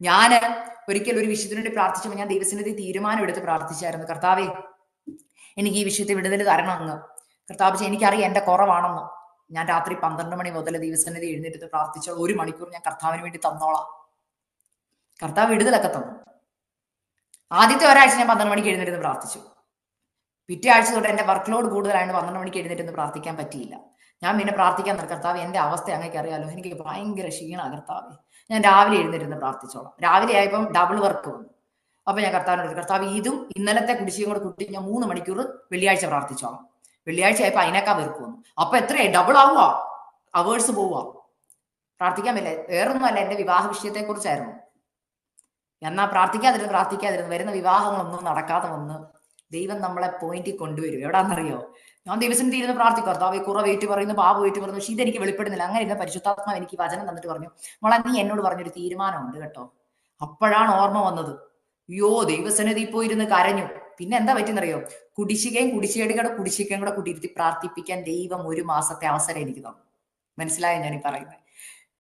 ഞാൻ ഒരിക്കൽ ഒരു വിഷയത്തിന് വേണ്ടി പ്രാർത്ഥിച്ചപ്പോൾ ഞാൻ ദൈവസന്നിധി തീരുമാനം എടുത്ത് പ്രാർത്ഥിച്ചായിരുന്നു. കർത്താവേ എനിക്ക് ഈ വിഷയത്തെ വിടുതൽ തരണം അങ്ങ് കർത്താവ് എനിക്കറിയാം എന്റെ കുറവാണെന്ന്. ഞാൻ രാത്രി പന്ത്രണ്ട് മണി മുതൽ ദൈവസന്നിധി എഴുന്നേറ്റ് പ്രാർത്ഥിച്ചോ ഒരു മണിക്കൂർ ഞാൻ കർത്താവിന് വേണ്ടി തന്നോളാം. കർത്താവ് വിടുതലൊക്കെ തന്നു. ആദ്യത്തെ ഒരാഴ്ച ഞാൻ പന്ത്രണ്ട് മണിക്ക് എഴുന്നേറ്റ് പ്രാർത്ഥിച്ചു. പിറ്റേ ആഴ്ച തൊട്ട് എന്റെ വർക്ക് ലോഡ് കൂടുതലായതുകൊണ്ട് പന്ത്രണ്ട് മണിക്ക് എഴുന്നേറ്റ് പ്രാർത്ഥിക്കാൻ പറ്റിയില്ല. ഞാൻ പിന്നെ പ്രാർത്ഥിക്കാൻ കർത്താവ് എന്റെ അവസ്ഥ അങ്ങേക്ക് അറിയാലോ. എനിക്ക് ഭയങ്കര ക്ഷീണ കർത്താവ്. ഞാൻ രാവിലെ എഴുന്നേറ്റ് പ്രാർത്ഥിച്ചോളാം. രാവിലെ ആയപ്പം ഡബിൾ വർക്ക് വന്നു. അപ്പൊ ഞാൻ കർത്താവിനോട് കർത്താവ് ഇതും ഇന്നലത്തെ കുടിശ്ശിയും കൂടെ കൂട്ടി ഞാൻ മൂന്ന് മണിക്കൂർ വെള്ളിയാഴ്ച പ്രാർത്ഥിച്ചോളാം. വെള്ളിയാഴ്ച ആയപ്പോ അതിനേക്കാൾ വെറുക്ക് വന്നു. അപ്പൊ എത്രയായി? ഡബിൾ ആവുക അവേഴ്സ് പോവുക പ്രാർത്ഥിക്കാൻ പറ്റില്ല. വേറൊന്നുമല്ല എന്റെ വിവാഹ വിഷയത്തെ കുറിച്ചായിരുന്നു എന്നാ പ്രാർത്ഥിക്കാതിരുന്ന് പ്രാർത്ഥിക്കാതിരുന്നു വരുന്ന വിവാഹങ്ങളൊന്നും നടക്കാതെ വന്ന് ദൈവം നമ്മളെ പോയിന്റിൽ കൊണ്ടുവരും. എവിടാന്നറിയോ? ഞാൻ ദിവസം തീരുന്ന പ്രാർത്ഥിക്കും കർത്താവ് കുറവ് വെയിറ്റ് പറയുന്നു പാപ വെയിറ്റ് പറയുന്നു പക്ഷെ ഇതെനിക്ക് വെളിപ്പെടുന്നില്ല. അങ്ങനെ പരിശുദ്ധാത്മാവ് എനിക്ക് വചനം തന്നിട്ട് പറഞ്ഞു മോളെ നീ എന്നോട് പറഞ്ഞൊരു തീരുമാനമുണ്ട് കേട്ടോ. അപ്പോഴാണ് ഓർമ്മ വന്നത്. അയ്യോ ദൈവസന്നിധി പോയിരുന്ന് കരഞ്ഞു. പിന്നെ എന്താ പറ്റിയെന്നറിയോ? കുടിശ്ശികയും കുടിശ്ശികയുടെ കുടിശ്ശികയും കൂടെ കൂട്ടിയിരുത്തി പ്രാർത്ഥിപ്പിക്കാൻ ദൈവം ഒരു മാസത്തെ അവസരം എനിക്ക് തന്നു. മനസ്സിലായോ ഞാൻ ഈ പറയുന്നത്?